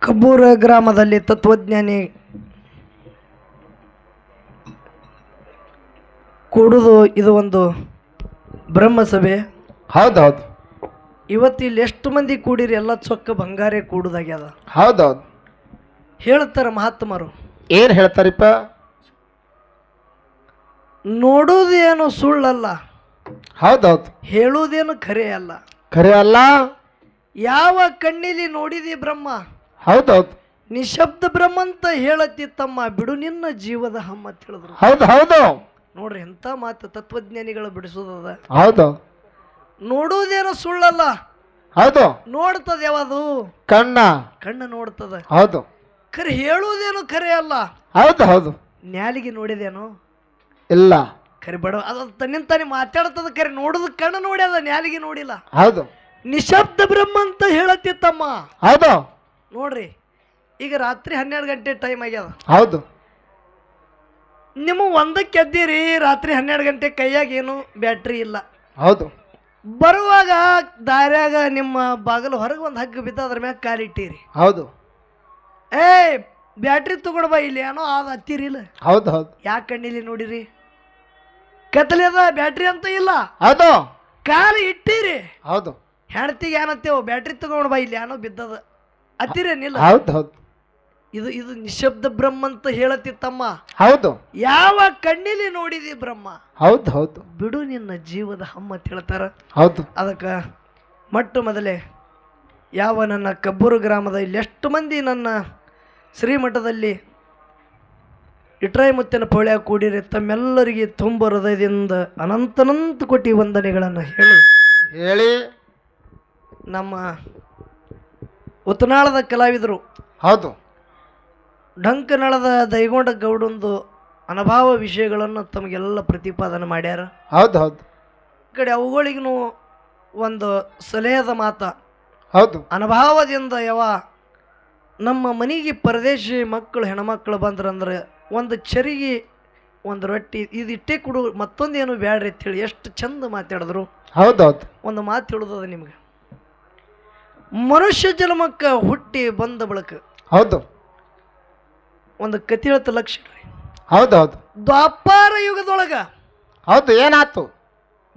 ಕಬ್ಬೂರ ಗ್ರಾಮದಲ್ಲಿ ತತ್ವಜ್ಞಾನಿ ಕೂಡುದು ಇದು ಒಂದು ಬ್ರಹ್ಮಸಭೆ. ಹೌದೌದು. ಇವತ್ತು ಇಲ್ಲಿ ಎಷ್ಟು ಮಂದಿ ಕೂಡಿರಿ? ಎಲ್ಲ ಚೊಕ್ಕ ಬಂಗಾರೇ ಕೂಡುದಾಗ್ಯದ. ಹೌದೌದು. ಹೇಳ್ತಾರ ಮಹಾತ್ಮರು. ಏನು ಹೇಳ್ತಾರಿಪ್ಪ? ನೋಡೋದೇನು ಸುಳ್ಳಲ್ಲ. ಹೌದೌದು. ಹೇಳೋದೇನು ಖರೆ ಅಲ್ಲ. ಖರೆ ಅಲ್ಲ? ಯಾವ ಕಣ್ಣಿಲಿ ನೋಡಿದಿ ಬ್ರಹ್ಮ? ಹೌದೌದು ನಿಶಬ್ದ ಬ್ರಹ್ಮ ಅಂತ ಹೇಳತ್ತಿ ತಮ್ಮ ಬಿಡು ನಿನ್ನ ಜೀವದ ಹಮ್ಮ ಅಂತ ಹೇಳಿದ್ರು. ಹೌದು ಹೌದು. ನೋಡ್ರಿ ಎಂತ ಮಾತು ತತ್ವಜ್ಞಾನಿಗಳು ಬಿಡಿಸೋದದ ಹೌದು. ನೋಡುವುದೇನೋ ಸುಳ್ಳಲ್ಲ. ಹೌದು. ನೋಡ್ತದ ಯಾವುದು? ಕಣ್ಣ. ಕಣ್ಣು ನೋಡ್ತದ. ಹೌದು. ಖರೆ ಹೇಳುವುದೇನು ಖರೆ ಅಲ್ಲ. ಹೌದು ಹೌದು. ನ್ಯಾಲಿಗೆ ನೋಡಿದೇನು? ಇಲ್ಲ. ಖರೆ ಬಡ ಅದು ತನ್ನಿಂದ ತಾನೇ ಮಾತಾಡ್ತದ ಖರೆ ನೋಡುದು ಕಣ್ಣು ನೋಡ್ಯದ ನ್ಯಾಲಿಗೆ ನೋಡಿಲ್ಲ. ಹೌದು. ನಿಶಬ್ದ ಬ್ರಹ್ಮ ಅಂತ ಹೇಳತ್ತಿತ್ತಮ್ಮ. ಹೌದು. ನೋಡ್ರಿ ಈಗ ರಾತ್ರಿ ಹನ್ನೆರಡು ಗಂಟೆ ಟೈಮ್ ಆಗ್ಯದ. ಹೌದು. ನಿಮ್ಮ ಒಂದಕ್ಕೆ ಎದ್ದೀರಿ ರಾತ್ರಿ ಹನ್ನೆರಡು ಗಂಟೆ ಕೈಯಾಗ ಏನು ಬ್ಯಾಟ್ರಿ ಇಲ್ಲ. ಹೌದು. ಬರುವಾಗ ದಾರ್ಯಾಗ ನಿಮ್ಮ ಬಾಗಿಲು ಹೊರಗೆ ಒಂದು ಹಗ್ಗ ಬಿದ್ದ ಅದ್ರ ಮ್ಯಾಗ ಕಾಲಿಟ್ಟಿರಿ ಹೌದು. ಏ ಬ್ಯಾಟ್ರಿ ತಗೊಂಡ್ ಬಾ ಇಲ್ಲಿ ಏನೋ ಅದು ಹತ್ತಿರಿ ಇಲ್ಲ. ಹೌದು ಹೌದು. ಯಾಕೆ ಕಣ್ಣಿಲಿ ನೋಡಿರಿ? ಕತ್ತಲೆ ಅದ ಬ್ಯಾಟ್ರಿ ಅಂತ ಇಲ್ಲ. ಹೌದು. ಕಾಲು ಇಟ್ಟಿರಿ. ಹೌದು. ಹೆಣ್ತಿಗೆ ಏನತ್ತೇವು ಬ್ಯಾಟ್ರಿ ತಗೊಂಡ್ ಬಾ ಇಲ್ಲಿ ಏನೋ ಬಿದ್ದದ. ಅತ್ತಿರೇನಿಲ್ಲ ಹೌದು ಹೌದು. ಇದು ಇದು ನಿಶಬ್ದ ಬ್ರಹ್ಮ ಅಂತ ಹೇಳತ್ತಿತ್ತಮ್ಮ ಹೌದು. ಯಾವ ಕಣ್ಣಿಲಿ ನೋಡಿದಿ ಬ್ರಹ್ಮ? ಹೌದು ಹೌದು. ಬಿಡು ನಿನ್ನ ಜೀವದ ಹಮ್ಮ ಅಂತ ಹೇಳ್ತಾರ. ಹೌದು. ಅದಕ್ಕೆ ಮೊಟ್ಟ ಮೊದಲೇ ಯಾವ ನನ್ನ ಕಬ್ಬೂರು ಗ್ರಾಮದ ಇಲ್ಲಿ ಎಷ್ಟು ಮಂದಿ ನನ್ನ ಶ್ರೀಮಠದಲ್ಲಿ ಇಟ್ರಾಯಿ ಮುತ್ತಿನ ಪೌಳ್ಯ ಕೂಡಿರಿ ತಮ್ಮೆಲ್ಲರಿಗೆ ತುಂಬ ಹೃದಯದಿಂದ ಅನಂತನಂತ ಕೋಟಿ ವಂದನೆಗಳನ್ನು ಹೇಳಿ. ಹೇಳಿ. ನಮ್ಮ ಉತ್ನಾಳದ ಕಲಾವಿದರು. ಹೌದು. ಡಂಕನಳದ ದೈಗೊಂಡ ಗೌಡಂದು ಅನುಭವ ವಿಷಯಗಳನ್ನು ತಮಗೆಲ್ಲ ಪ್ರತಿಪಾದನೆ ಮಾಡ್ಯಾರ. ಹೌದು ಹೌದು. ಈ ಕಡೆ ಅವುಗಳಿಗೂ ಒಂದು ಸಲಹೆದ ಮಾತ. ಹೌದು. ಅನುಭವದಿಂದ ಯಾವ ನಮ್ಮ ಮನೆಗೆ ಪರದೇಶಿ ಮಕ್ಕಳು ಹೆಣ್ಮಕ್ಳು ಬಂದ್ರಂದ್ರೆ ಒಂದು ಚರಿಗೆ ಒಂದು ರೊಟ್ಟಿ ಇದು ಇಟ್ಟೇ ಕೊಡು ಮತ್ತೊಂದೇನು ಬ್ಯಾಡ್ರಿ ಅಂತೇಳಿ ಎಷ್ಟು ಚಂದ ಮಾತಾಡಿದ್ರು. ಹೌದು ಹೌದು. ಒಂದು ಮಾತು ಹೇಳೋದದ ನಿಮ್ಗೆ. ಮನುಷ್ಯ ಜನ್ಮಕ್ಕೆ ಹುಟ್ಟಿ ಬಂದ ಬಳಕ ಹೌದು. ಒಂದು ಕತಿ ಹೇಳ್ತ ಲಕ್ಷ ಹೌದು ಹೌದು ದ್ವಾಪಾರ ಯುಗದೊಳಗ ಹೌದು ಏನಾಯ್ತು?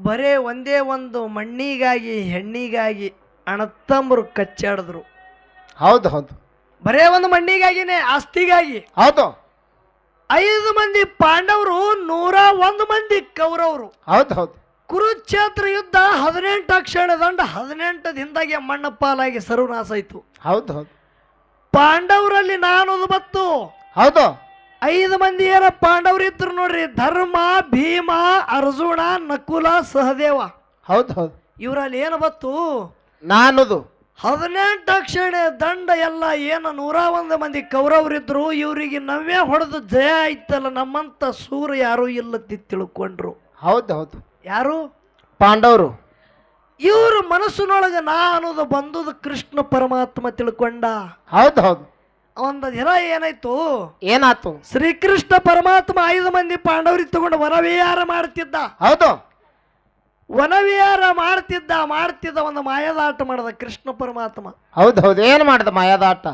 ಬರೇ ಒಂದೇ ಒಂದು ಮಣ್ಣಿಗಾಗಿ ಹೆಣ್ಣಿಗಾಗಿ ಅಣತಂಬರು ಕಚ್ಚಾಡಿದ್ರು. ಹೌದು ಹೌದು ಬರೇ ಒಂದು ಮಣ್ಣಿಗಾಗಿನೇ ಆಸ್ತಿಗಾಗಿ. ಹೌದು. ಐದು ಮಂದಿ ಪಾಂಡವರು ನೂರ ಒಂದು ಮಂದಿ ಕೌರವರು. ಹೌದು ಹೌದು ಕುರುಕ್ಷೇತ್ರ ಯುದ್ಧ ಹದಿನೆಂಟು ಅಕ್ಷರ ದಂಡ ಹದಿನೆಂಟು ದಿನದಾಗೆ ಮಣ್ಣ ಪಾಲಾಗಿ ಸರ್ವನಾಶ ಆಯ್ತು. ಹೌದು ಹೌದು. ಪಾಂಡವರಲ್ಲಿ ನಾನೊಂದು ಬತ್ತು ಹೌದು. ಐದು ಮಂದಿ ಏನ ಪಾಂಡವರು ಇದ್ರು ನೋಡ್ರಿ ಧರ್ಮ ಭೀಮ ಅರ್ಜುನ ನಕುಲ ಸಹದೇವ. ಹೌದು ಹೌದು. ಇವರಲ್ಲಿ ಏನು ಬತ್ತು ನಾನದು ಹದಿನೆಂಟು ಅಕ್ಷರ ದಂಡ ಎಲ್ಲ ಏನು ನೂರ ಒಂದು ಮಂದಿ ಕೌರವರಿದ್ರು ಇವರಿಗೆ ನವ್ಯ ಹೊಡೆದು ಜಯ ಆಯ್ತಲ್ಲ ನಮ್ಮಂತ ಸೂರ್ಯ ಯಾರೂ ಇಲ್ಲತ್ತಿ ತಿಳ್ಕೊಂಡ್ರು. ಹೌದು ಹೌದು. ಯಾರು? ಪಾಂಡವರು. ಇವ್ರ ಮನಸ್ಸಿನೊಳಗೆ ನಾ ಅನ್ನೋದು ಬಂದದ ಕೃಷ್ಣ ಪರಮಾತ್ಮ ತಿಳ್ಕೊಂಡ. ಹೌದು ಹೌದು. ಒಂದು ದಿನ ಏನಾಯ್ತು? ಏನಾತು ಶ್ರೀಕೃಷ್ಣ ಪರಮಾತ್ಮ ಐದು ಮಂದಿ ಪಾಂಡವರಿಗೆ ತಗೊಂಡು ವನವಿಹಾರ ಮಾಡ್ತಿದ್ದ. ಹೌದು. ವನವಿಹಾರ ಮಾಡ್ತಿದ್ದ ಮಾಡ್ತಿದ್ದ ಒಂದು ಮಾಯದಾಟ ಮಾಡದ ಕೃಷ್ಣ ಪರಮಾತ್ಮ. ಹೌದು ಹೌದು. ಏನು ಮಾಡ್ದ ಮಾಯದಾಟ?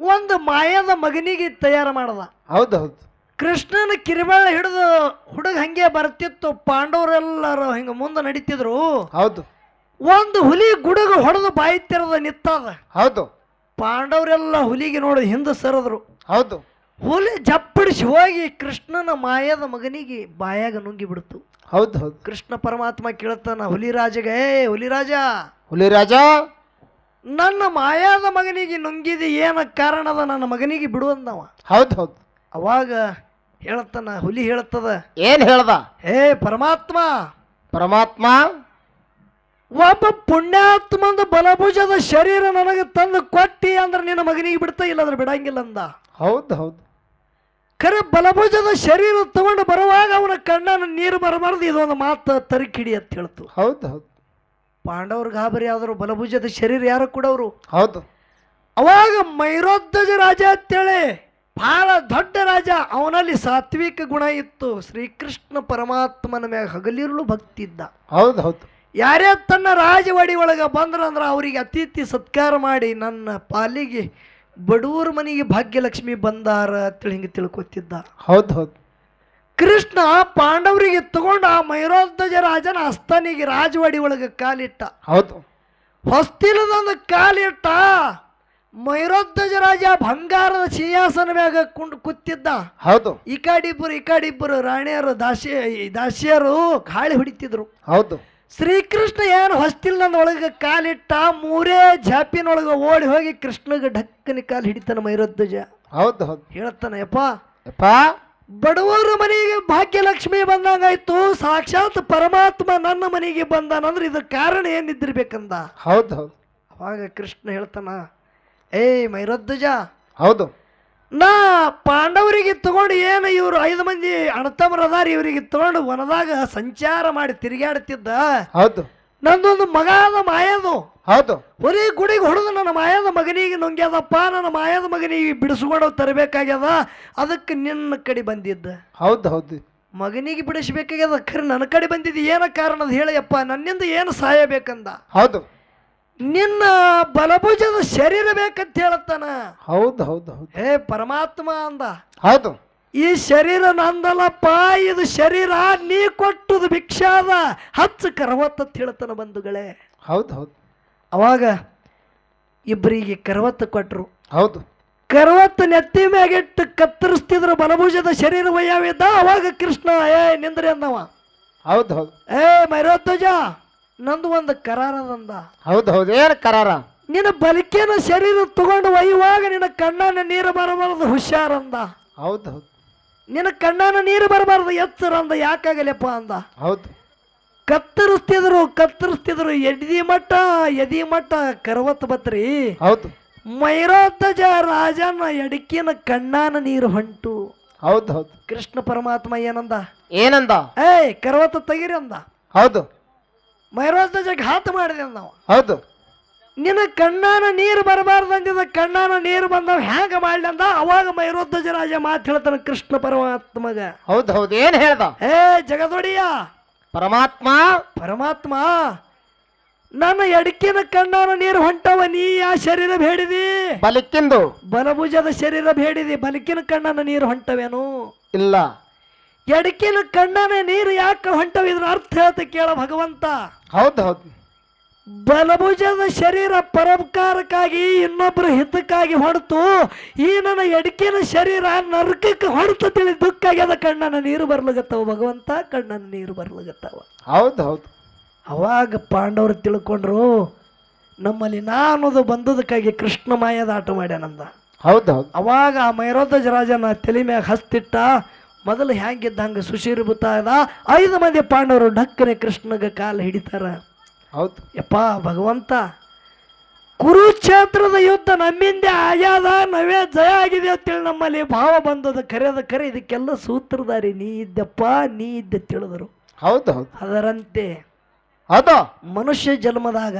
ಒಂದು ಮಾಯದ ಮಗನಿಗೆ ತಯಾರು ಮಾಡದ. ಹೌದು ಹೌದು. ಕೃಷ್ಣನ ಕಿರಿಬೆಳ್ಳ ಹಿಡಿದು ಹುಡುಗ ಹಂಗೆ ಬರ್ತಿತ್ತು. ಪಾಂಡವರೆಲ್ಲರೂ ಹಿಂಗ ಮುಂದೆ ನಡೀತಿದ್ರು. ಹೌದು. ಒಂದು ಹುಲಿ ಗುಡುಗ ಹೊಡೆದು ಬಾಯಿ ತೆರೆದ ನಿತ್ತದ ಹೌದು. ಪಾಂಡವರೆಲ್ಲ ಹುಲಿಗೆ ನೋಡಿ ಹಿಂದೆ ಸರದ್ರು. ಹೌದು. ಹುಲಿ ಜಪ್ಪಡಿಸಿ ಹೋಗಿ ಕೃಷ್ಣನ ಮಾಯದ ಮಗನಿಗೆ ಬಾಯಾಗ ನುಂಗಿ ಬಿಡ್ತು ಹೌದು ಹೌದು. ಕೃಷ್ಣ ಪರಮಾತ್ಮ ಕೇಳ್ತಾನ ಹುಲಿರಾಜಗೆ ಏ ಹುಲಿರಾಜ ಹುಲಿರಾಜ ನನ್ನ ಮಾಯಾದ ಮಗನಿಗೆ ನುಂಗಿದ ಏನ ಕಾರಣದ ನನ್ನ ಮಗನಿಗೆ ಬಿಡುವಂದವ ಹೌದು ಹೌದು. ಅವಾಗ ಹೇಳ್ತಾನ ಹುಲಿ ಹೇಳ್ತದ ಏನ್ ಹೇಳ್ದ? ಹೇ ಪರಮಾತ್ಮ! ಪರಮಾತ್ಮ! ಒಬ್ಬ ಪುಣ್ಯಾತ್ಮಂದ ಬಲಭುಜದ ಶರೀರ ನನಗೆ ತಂದು ಕೊಟ್ಟಿ ಅಂದ್ರೆ ನಿನ್ನ ಮಗನಿಗೆ ಬಿಡ್ತಾ ಇಲ್ಲಂದ್ರೆ ಬಿಡಂಗಿಲ್ಲ ಅಂದ. ಹೌದು ಹೌದು. ಖರೆ ಬಲಭುಜದ ಶರೀರ ತಗೊಂಡು ಬರುವಾಗ ಅವನ ಕಣ್ಣನ ನೀರು ಬರಬಾರ್ದು ಇದೊಂದು ಮಾತು ತರಿಕಿಡಿ ಅಂತ ಹೇಳ್ತು. ಹೌದು ಹೌದು. ಪಾಂಡವ್ರ ಗಾಬರಿ ಆದರು ಬಲಭುಜದ ಶರೀರ ಯಾರು ಕೊಡವರು ಹೌದು. ಅವಾಗ ಮೈರೋದ್ಧಜ ರಾಜ ಅಂತೇಳಿ ಬಹಳ ದೊಡ್ಡ ರಾಜ. ಅವನಲ್ಲಿ ಸಾತ್ವಿಕ ಗುಣ ಇತ್ತು. ಶ್ರೀಕೃಷ್ಣ ಪರಮಾತ್ಮನ ಮ್ಯಾಗ ಹಗಲಿರುಳು ಭಕ್ತಿ ಇದ್ದ ಹೌದು ಹೌದು. ಯಾರೇ ತನ್ನ ರಾಜವಾಡಿ ಒಳಗೆ ಬಂದ್ರಂದ್ರೆ ಅವರಿಗೆ ಅತಿಥಿ ಸತ್ಕಾರ ಮಾಡಿ ನನ್ನ ಪಾಲಿಗೆ ಬಡವರ ಮನೆಗೆ ಭಾಗ್ಯಲಕ್ಷ್ಮಿ ಬಂದಾರ ಅಂತೇಳಿ ಹಿಂಗೆ ತಿಳ್ಕೊತಿದ್ದ. ಹೌದು ಹೌದು. ಕೃಷ್ಣ ಪಾಂಡವರಿಗೆ ತಗೊಂಡು ಆ ಮೈರೋಧ್ವಜ ರಾಜನ ಅಸ್ತನಿಗೆ ರಾಜವಾಡಿ ಒಳಗೆ ಕಾಲಿಟ್ಟ. ಹೌದು. ಹೊಸ್ತಿಲದೊಂದು ಕಾಲಿಟ್ಟ. ಮೈರೋಧ್ವಜ ರಾಜ ಬಂಗಾರದ ಸಿಂಹಾಸನ ಮ್ಯಾಗ ಕುಂಡ್ ಕೂತಿದ್ದ. ಹೌದು. ಈ ಕಾಡಿಬ್ಬರು ಈ ಕಾಡಿಬ್ಬರು ರಾಣಿಯರು ದಾಸಿ ದಾಸಿಯರು ಗಾಳಿ ಹೊಡಿತಿದ್ರು. ಹೌದು. ಶ್ರೀಕೃಷ್ಣ ಏನು ನನ್ನ ಒಳಗೆ ಕಾಲಿಟ್ಟ ಮೂರೇ ಜಾಪಿನೊಳಗೆ ಓಡಿ ಹೋಗಿ ಕೃಷ್ಣಗೆ ಢಕ್ಕನಿ ಕಾಲು ಹಿಡಿತಾನ ಮೈರೋಧ್ವಜ ಹೌದು ಹೌದು. ಹೇಳ್ತಾನೆ ಯಪ್ಪ ಯಪ್ಪ. ಬಡವರ ಮನೆಗೆ ಭಾಗ್ಯಲಕ್ಷ್ಮಿ ಬಂದಂಗಾಯ್ತು ಸಾಕ್ಷಾತ್ ಪರಮಾತ್ಮ ನನ್ನ ಮನೆಗೆ ಬಂದಾನಂದ್ರೆ ಇದ್ರ ಕಾರಣ ಏನಿದ್ದಿರ್ಬೇಕಂದ? ಹೌದು ಹೌದು. ಅವಾಗ ಕೃಷ್ಣ ಹೇಳ್ತಾನ ಏಯ್ ಮೈರಧ್ವಜ ಹೌದು. ನಾ ಪಾಂಡವರಿಗೆ ತಗೊಂಡು ಏನು ಇವರು ಐದು ಮಂದಿ ಅಣತಮರದಾರಿ ಇವರಿಗೆ ತಗೊಂಡು ವನದಾಗ ಸಂಚಾರ ಮಾಡಿ ತಿರುಗಾಡ್ತಿದ್ದ ಹೌದು. ನಂದೊಂದು ಮಗ ಅದ ಮಾಯದು. ಹೌದು. ಬರೀ ಗುಡಿಗೆ ಹೊಡೆದು ನನ್ನ ಮಾಯದ ಮಗನಿಗೆ ನುಂಗ್ಯದಪ್ಪ ನನ್ನ ಮಾಯದ ಮಗನಿಗೆ ಬಿಡಿಸ್ಕೊಂಡು ತರಬೇಕಾಗ್ಯದ? ಅದಕ್ಕೆ ನಿನ್ನ ಕಡೆ ಬಂದಿದ್ದ. ಹೌದು ಹೌದು. ಮಗನಿಗೆ ಬಿಡಿಸ್ಬೇಕಾಗ್ಯದ ಖರೆ ನನ್ನ ಕಡೆ ಬಂದಿದ್ದು ಏನ ಕಾರಣದ ಹೇಳಯ್ಯಪ್ಪ? ನನ್ನಿಂದ ಏನು ಸಹಾಯ ಬೇಕಂದ ಹೌದು. ನಿನ್ನ ಬಲಭುಜದ ಶರೀರ ಬೇಕಂತ ಹೇಳತ್ತಾನ? ಹೌದು ಹೌದು ಹೌದು. ಹೇ ಪರಮಾತ್ಮ ಅಂದ. ಹೌದು. ಈ ಶರೀರ ನಂದಲ್ಲಪ್ಪ ಇದು ಶರೀರ ನೀ ಕೊಟ್ಟದು ಭಿಕ್ಷಾದ ಹಚ್ಚ ಕರವತ್ತ ಹೇಳ್ತಾನ ಬಂಧುಗಳೇ. ಹೌದು ಹೌದು. ಅವಾಗ ಇಬ್ಬರಿಗೆ ಕರವತ್ತ ಕೊಟ್ರು. ಹೌದು. ಕರವತ್ತ ನೆತ್ತಿ ಮ್ಯಾಗಿಟ್ಟು ಕತ್ತರಿಸ್ತಿದ್ರು ಬಲಭುಜದ ಶರೀರ ವಯ್ಯಾವಿದ್ದ ಅವಾಗ ಕೃಷ್ಣ ಏ ನಿಂದ್ರೆ ಅಂದವ. ಹೌದು ಹೌದು. ಏ ಮೈರೋಧ್ವಜ ನಂದು ಒಂದು ಕರಾರದಂದ ಹೌದು ಹೌದು. ಏನು ಕರಾರ? ನಿನ್ನ ಬಲಿಕೆನ ಶರೀರ ತಗೊಂಡು ಒಯ್ಯುವಾಗ ನಿನ್ನ ಕಣ್ಣನ ನೀರು ಬರಬಾರದು ಹುಷಾರಂದ ಹೌದು ಹೌದು. ನಿನ್ನ ಕಣ್ಣನ ನೀರು ಬರಬಾರದು ಎತ್ತರ ಅಂದ. ಯಾಕಾಗಲಪ್ಪ ಅಂದ? ಹೌದು. ಕತ್ತರಿಸ್ತಿದ್ರು ಕತ್ತರಿಸ್ತಿದ್ರು. ಎದಿ ಮಟ್ಟ ಎದಿ ಮಟ್ಟ ಕರವತ್ ಬತ್ರಿ. ಹೌದು. ಮೈರಾತಜ ರಾಜನ ಎಡಕಿನ ಕಣ್ಣಾನ ನೀರು ಹೊಂಟು. ಹೌದು ಹೌದು. ಕೃಷ್ಣ ಪರಮಾತ್ಮ ಏನಂದ? ಏನಂದ? ಏಯ್ ಕರವತ್ತ ತೆಗಿರಿ ಅಂದ. ಹೌದು. ಮೈರೋಧ್ವಜ ಘಾತ ಮಾಡಿದೆ ನಾವು. ಹೌದು. ನಿನ್ನ ಕಣ್ಣಾನ ನೀರು ಬರಬಾರ್ದು ಅಂದಿದ ಕಣ್ಣಾನ ನೀರು ಬಂದವ ಹ್ಯಾಂಗ ಮಾಡ್ಲಿ ಅಂದ? ಅವಾಗ ಮೈರೋಧ್ವಜ ರಾಜ ಮಾತು ಹೇಳ್ತಾನ ಕೃಷ್ಣ ಪರಮಾತ್ಮಗ. ಹೌದು ಹೌದು ಏನು ಹೇಳ್ದ? ಏ ಜಗದೊಡಿಯ. ಪರಮಾತ್ಮ? ಪರಮಾತ್ಮ ನನ್ನ ಎಡಕಿನ ಕಣ್ಣಾನ ನೀರು ಹೊಂಟವ ನೀ ಯಾ ಶರೀರ ಬೇಡಿದಿ? ಬಲಕ್ಕಿಂದು. ಬಲಭುಜದ ಶರೀರ ಬೇಡಿದಿ ಬಲಕಿನ ಕಣ್ಣಾನ ನೀರು ಹೊಂಟವೇನು? ಇಲ್ಲ. ಎಡಕಿನ ಕಣ್ಣನೆ ನೀರು ಯಾಕೆ ಹೊಂಟವ? ಇದ್ರ ಅರ್ಥ ಹೇಳ್ತ ಕೇಳ ಭಗವಂತ. ಹೌದು ಹೌದು. ಬಲಭುಜದ ಶರೀರ ಪರೋಪಕಾರಕ್ಕಾಗಿ ಇನ್ನೊಬ್ಬರ ಹಿತಕ್ಕಾಗಿ ಹೊಡೆತು ಈ ನನ್ನ ಎಡಕಿನ ಶರೀರ ನರಕಕ್ಕೆ ಹೊಡೆತು ತಿಳಿ ದುಃಖ ಆಗ್ಯದ ಕಣ್ಣನ ನೀರು ಬರ್ಲಗತ್ತವ ಭಗವಂತ ಕಣ್ಣನ ನೀರು ಬರ್ಲಗತ್ತವ. ಹೌದು ಹೌದು. ಅವಾಗ ಪಾಂಡವರು ತಿಳ್ಕೊಂಡ್ರು ನಮ್ಮಲ್ಲಿ ನಾನದು ಬಂದದಕ್ಕಾಗಿ ಕೃಷ್ಣ ಮಾಯದ ಆಟ ಮಾಡ್ಯಾನಂದ. ಹೌದು ಹೌದು. ಅವಾಗ ಆ ಮೈರೋಧ್ವಜ ರಾಜನ ತಲೆ ಮ್ಯಾಗ ಹಸ್ತಿಟ್ಟ ಮೊದಲು ಹ್ಯಾಂಗಿದ್ದ ಹಂಗೆ ಸುಶೀರ್ ಅದ ಐದು ಮಂದಿ ಪಾಂಡವರು ಢಕ್ಕನೆ ಕೃಷ್ಣಗ ಕಾಲು ಹಿಡಿತಾರ. ಹೌದು. ಯಪ್ಪ ಭಗವಂತ ಕುರುಕ್ಷೇತ್ರದ ಯುದ್ಧ ನಮ್ಮಿಂದ ಆಗ್ಯಾದ ನಾವೇ ಜಯ ಆಗಿದೆ ಅಂತೇಳಿ ನಮ್ಮಲ್ಲಿ ಭಾವ ಬಂದದ ಕರೆಯದ ಕರೆ ಇದಕ್ಕೆಲ್ಲ ಸೂತ್ರದಾರಿ ನೀ ಇದ್ದಪ್ಪ ನೀ ಇದ್ದ ತಿಳಿದರು. ಹೌದು ಹೌದು. ಅದರಂತೆ ಹೌದು. ಮನುಷ್ಯ ಜನ್ಮದಾಗ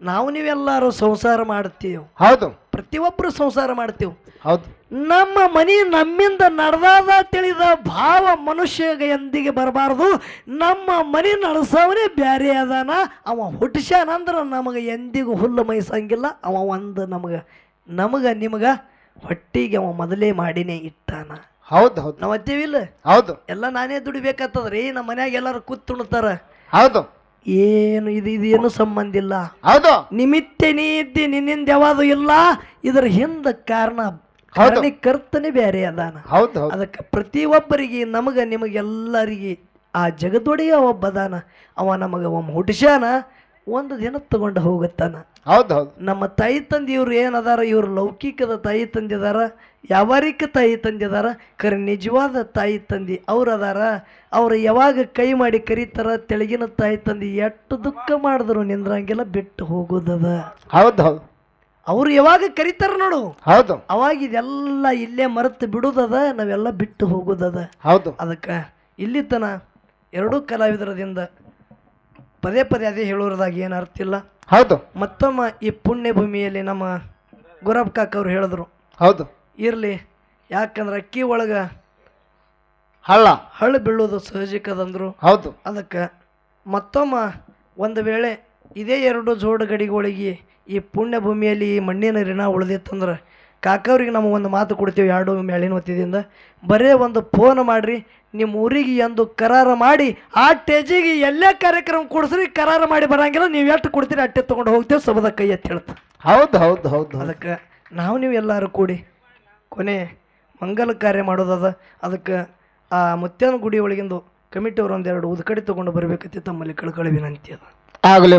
ನಾವು ನೀವೆಲ್ಲರೂ ಸಂಸಾರ ಮಾಡ್ತೀವಿ ಹೌದು. ಪ್ರತಿಯೊಬ್ಬರು ಸಂಸಾರ ಮಾಡ್ತೀವಿ. ಹೌದು. ನಮ್ಮ ಮನೆ ನಮ್ಮಿಂದ ನಡೆದಾದ ತಿಳಿದ ಭಾವ ಮನುಷ್ಯಗೆ ಎಂದಿಗೆ ಬರಬಾರ್ದು? ನಮ್ಮ ಮನೆ ನಡೆಸವನೇ ಬ್ಯಾರೆ ಅದಾನ ಅವ ಹುಟ್ಟಿಸ್ಯಾನಂದ್ರೆ ನಮಗೆ ಎಂದಿಗೂ ಹುಲ್ಲು ಮೈಸಂಗಿಲ್ಲ. ಅವ ಒಂದು ನಮಗೆ ನಮಗೆ ನಿಮಗೆ ಹೊಟ್ಟಿಗೆ ಅವ ಮೊದಲೇ ಮಾಡಿನೇ ಇಟ್ಟಾನ. ಹೌದು ಹೌದು. ನಾವು ಅತ್ತೀವಿಲ್ಲ ಹೌದು. ಎಲ್ಲ ನಾನೇ ದುಡಿಬೇಕಾಗ್ತದ್ರಿ ನಮ್ಮ ಮನ್ಯಾಗ ಎಲ್ಲರೂ ಕೂತ್ ಉಣ್ತಾರ ಹೌದು. ಏನು ಇದು ಇದೇನು ಸಂಬಂಧ ಇಲ್ಲ? ಹೌದು. ನಿಮಿತ್ತ ನೀ ಇದ್ದಿ ನಿನ್ನಿಂದ ಯಾವುದು ಇಲ್ಲ. ಇದರ ಹಿಂದ ಕಾರಣ. ಕರ್ತನೆ ಬೇರೆ ಅದಾನ. ಹೌದು ಅದಕ್ಕೆ ಅದಕ್ಕೆ ಪ್ರತಿಯೊಬ್ಬರಿಗೆ ನಮಗೆ ನಿಮಗೆಲ್ಲರಿಗೆ ಆ ಜಗದೊಡೆಯ ಒಬ್ಬದಾನ ಅವ ನಮಗೆ ಒಮ್ಮೆ ಹುಟ್ಟಿಸ್ಯಾನ. ಒಂದು ದಿನ ತಗೊಂಡು ಹೋಗುತ್ತಾನ. ಹೌದೌದು. ಹೌದು ನಮ್ಮ ತಾಯಿ ತಂದೆ ಇವ್ರು ಏನದಾರ ಇವ್ರು ಲೌಕಿಕದ ತಾಯಿ ತಂದಿದಾರ ಯಾವಾರಿಕ ತಾಯಿ ತಂದಿದಾರ ಕರೆ ನಿಜವಾದ ತಾಯಿ ತಂದಿ ಅವ್ರು ಅದಾರ ಅವ್ರು ಯಾವಾಗ ಕೈ ಮಾಡಿ ಕರೀತಾರ ತೆಳಗಿನ ತಾಯಿ ತಂದಿ ಎಷ್ಟು ದುಃಖ ಮಾಡಿದ್ರು ನಿಂದ್ರಂಗೆಲ್ಲ ಬಿಟ್ಟು ಹೋಗೋದದ. ಹೌದೌದು. ಹೌದು ಅವ್ರು ಯಾವಾಗ ಕರೀತಾರ ನೋಡು ಹೌದು. ಅವಾಗ ಇದೆಲ್ಲ ಇಲ್ಲೇ ಮರೆತು ಬಿಡುದದ ನಾವೆಲ್ಲ ಬಿಟ್ಟು ಹೋಗೋದದ. ಹೌದು. ಅದಕ್ಕೆ ಇಲ್ಲಿ ತನ ಎರಡೂ ಕಲಾವಿದರದಿಂದ ಪದೇ ಪದೇ ಅದೇ ಹೇಳೋರದಾಗ ಏನು ಅರ್ಥ ಇಲ್ಲ? ಹೌದು. ಮತ್ತೊಮ್ಮೆ ಈ ಪುಣ್ಯ ಭೂಮಿಯಲ್ಲಿ ನಮ್ಮ ಗುರಬ್ ಕಾಕ ಅವ್ರು ಹೇಳಿದ್ರು. ಹೌದು. ಇರಲಿ ಯಾಕಂದ್ರೆ ಅಕ್ಕಿ ಒಳಗೆ ಹಳ್ಳ. ಹಳ್ಳು ಬೀಳೋದು ಸಹಜಿಕದಂದ್ರು ಹೌದು. ಅದಕ್ಕೆ ಮತ್ತೊಮ್ಮೆ ಒಂದು ವೇಳೆ ಇದೇ ಎರಡು ಜೋಡು ಗಡಿಗಳಿಗೆ ಈ ಪುಣ್ಯ ಭೂಮಿಯಲ್ಲಿ ಈ ಮಣ್ಣಿನ ಋಣ ಉಳಿದಿತ್ತಂದ್ರೆ ಕಾಕವ್ರಿಗೆ ನಾವು ಒಂದು ಮಾತು ಕೊಡ್ತೀವಿ ಎರಡು ಮೇಳಿನ ಹೊತ್ತಿದಿಂದ ಬರೇ ಒಂದು ಫೋನ್ ಮಾಡಿರಿ ನಿಮ್ಮ ಊರಿಗೆ ಎಂದು ಕರಾರ ಮಾಡಿ ಆ ಟೇಜಿಗೆ ಎಲ್ಲೇ ಕಾರ್ಯಕ್ರಮ ಕೊಡಿಸ್ರಿ ಕರಾರ ಮಾಡಿ ಬರಂಗಿಲ್ಲ ನೀವು ಎಷ್ಟು ಕೊಡ್ತೀರಿ ಅಟ್ಟೆ ತೊಗೊಂಡು ಹೋಗ್ತೇವೆ ಸಬದ ಕೈ ಅಂತ ಹೇಳ್ತ. ಹೌದು ಹೌದು ಹೌದು ಅದಕ್ಕೆ ನಾವು ನೀವು ಎಲ್ಲರೂ ಕೂಡಿ ಕೊನೆ ಮಂಗಲ ಕಾರ್ಯ ಮಾಡೋದದ ಅದಕ್ಕೆ ಆ ಮುತ್ಯಾನ ಗುಡಿ ಒಳಗಿಂದು ಕಮಿಟಿಯವರು ಒಂದೆರಡು ಉದ್ಕಡಿ ತೊಗೊಂಡು ಬರಬೇಕೈತಿ ತಮ್ಮಲ್ಲಿ ಕಳ್ಕೊಳ್ಳಿ ವಿನಂತಿ ಅದ. ಆಗಲಿ